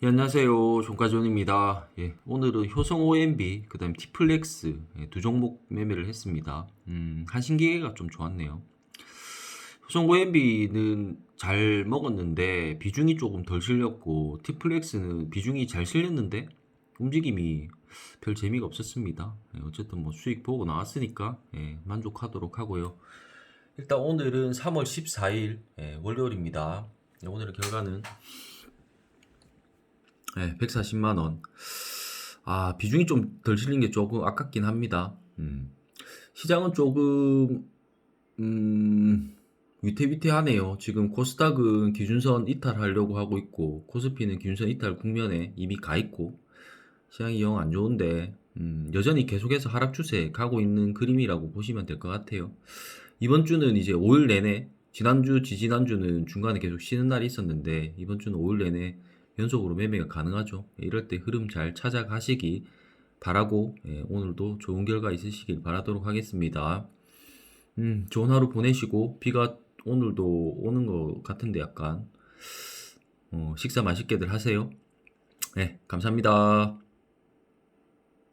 예, 안녕하세요. 종가존입니다. 예, 오늘은 효성 OMB, 그 다음 티플렉스 예, 두 종목 매매를 했습니다. 음, 한신기계가 좀 좋았네요. 효성 OMB는 잘 먹었는데 비중이 조금 덜 실렸고 티플렉스는 비중이 잘 실렸는데 움직임이 별 재미가 없었습니다. 예, 어쨌든 뭐 수익 보고 나왔으니까 예, 만족하도록 하고요. 일단 오늘은 3월 14일 예, 월요일입니다. 예, 오늘의 결과는 네, 140만 원. 아, 비중이 좀 덜 실린 게 조금 아깝긴 합니다. 음. 시장은 조금 음, 위태위태하네요. 지금 코스닥은 기준선 이탈하려고 하고 있고 코스피는 기준선 이탈 국면에 이미 가 있고 시장이 영 안 좋은데 음, 여전히 계속해서 하락 추세 가고 있는 그림이라고 보시면 될 것 같아요. 이번 주는 이제 5일 내내 지난주, 지지난주는 중간에 계속 쉬는 날이 있었는데 이번 주는 5일 내내 연속으로 매매가 가능하죠. 예, 이럴 때 흐름 잘 찾아가시기 바라고 예, 오늘도 좋은 결과 있으시길 바라도록 하겠습니다. 음, 좋은 하루 보내시고 비가 오늘도 오는 것 같은데 약간 어, 식사 맛있게들 하세요. 네, 감사합니다.